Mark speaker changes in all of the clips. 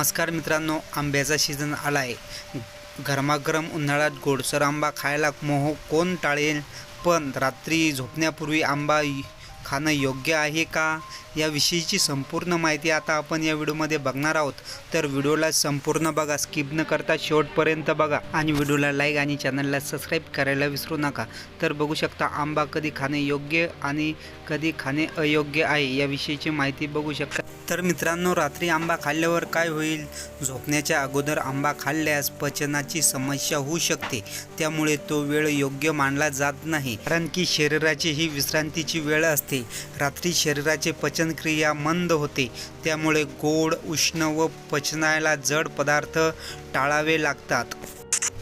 Speaker 1: नमस्कार मित्रांनो आंब्याचा सीझन आला आहे गरमागरम उन्हाळ्यात गोडसर आंबा खायला मोह कोण टाळेल? पण रात्री झोपण्यापूर्वी आंबा खाणं योग्य आहे का? याविषयीची संपूर्ण माहिती आता आपण या व्हिडिओमध्ये बघणार आहोत. तर व्हिडिओला संपूर्ण बघा स्किप न करता शेवटपर्यंत बघा. आणि व्हिडिओला लाईक आणि चॅनलला सबस्क्राईब करायला विसरू नका. तर बघू शकता आंबा कधी खाणे योग्य आणि कधी खाणे अयोग्य आहे याविषयीची माहिती बघू शकता. तर मित्रांनो रात्री आंबा खाल्ल्यावर काय होईल? झोपण्याच्या अगोदर आंबा खाल्ल्यास पचनाची समस्या होऊ शकते. त्यामुळे तो वेळ योग्य मानला जात नाही. कारण की शरीराची ही विश्रांतीची वेळ असते. रात्री शरीराचे पचनक्रिया मंद होते. त्यामुळे गोड उष्ण व पचनाला जड पदार्थ टाळावे लागतात.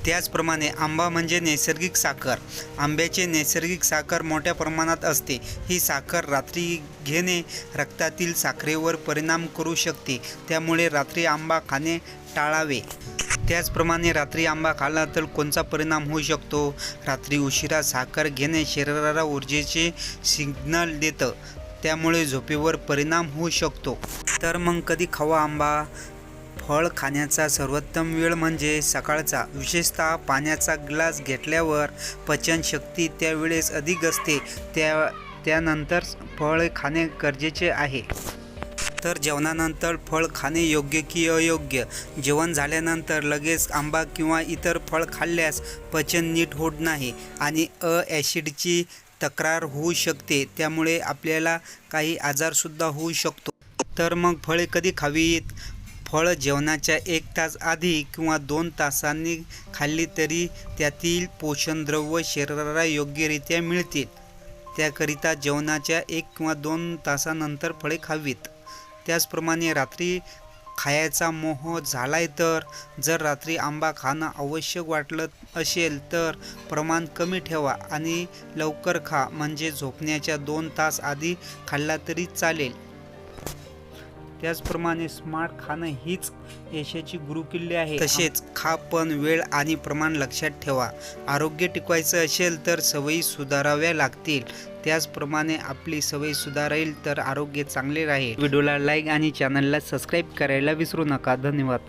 Speaker 1: त्याचप्रमाणे आंबा म्हणजे नैसर्गिक साखर. आंब्याचे नैसर्गिक साखर मोठ्या प्रमाणात असते. ही साखर रात्री घेणे रक्तातील साखरेवर परिणाम करू शकते. त्यामुळे रात्री आंबा खाणे टाळावे. त्याचप्रमाणे रात्री आंबा खाल्ला तर कोणता परिणाम होऊ शकतो? रात्री उशिरा साखर घेणे शरीराला ऊर्जेचे सिग्नल देतं. त्यामुळे झोपेवर परिणाम होऊ शकतो. तर मग कधी खावा आंबा? फळ खाण्याचा सर्वोत्तम वेळ म्हणजे सकाळचा. विशेषतः पाण्याचा ग्लास घेतल्यावर पचनशक्ती त्यावेळेस अधिक असते. त्या त्यानंतर फळ खाणे गरजेचे आहे. तर जेवणानंतर फळ खाणे योग्य की अयोग्य? जेवण झाल्यानंतर लगेच आंबा किंवा इतर फळ खाल्ल्यास पचन नीट होत नाही आणि अ ॲसिडची तक्रार होऊ शकते. त्यामुळे आपल्याला काही आजारसुद्धा होऊ शकतो. तर मग फळे कधी खावीत? फळ जेवणाच्या एक तास आधी किंवा दोन तासांनी खाल्ली तरी त्यातील पोषणद्रव्य शरीराला योग्यरित्या मिळतील. त्याकरिता जेवणाच्या एक किंवा दोन तासानंतर फळे खावीत. त्याचप्रमाणे रात्री खायचा मोह झालाय तर जर रात्री आंबा खाणं आवश्यक वाटलं असेल तर प्रमाण कमी ठेवा आणि लवकर खा म्हणजे झोपण्याच्या दोन तास आधी खाल्ला तरी चालेल. त्याचप्रमाणे स्मार्ट खाणं हीच यशाची गुरुकिल्ली आहे. तसेच खा पण वेळ आणि प्रमाण लक्षात ठेवा. आरोग्य टिकवायचं असेल तर सवयी सुधाराव्या लागतील. त्याचप्रमाणे आपली सवय सुधारेल तर आरोग्य चांगले राहील. व्हिडिओला लाईक आणि चॅनलला सबस्क्राईब करायला विसरू नका. धन्यवाद.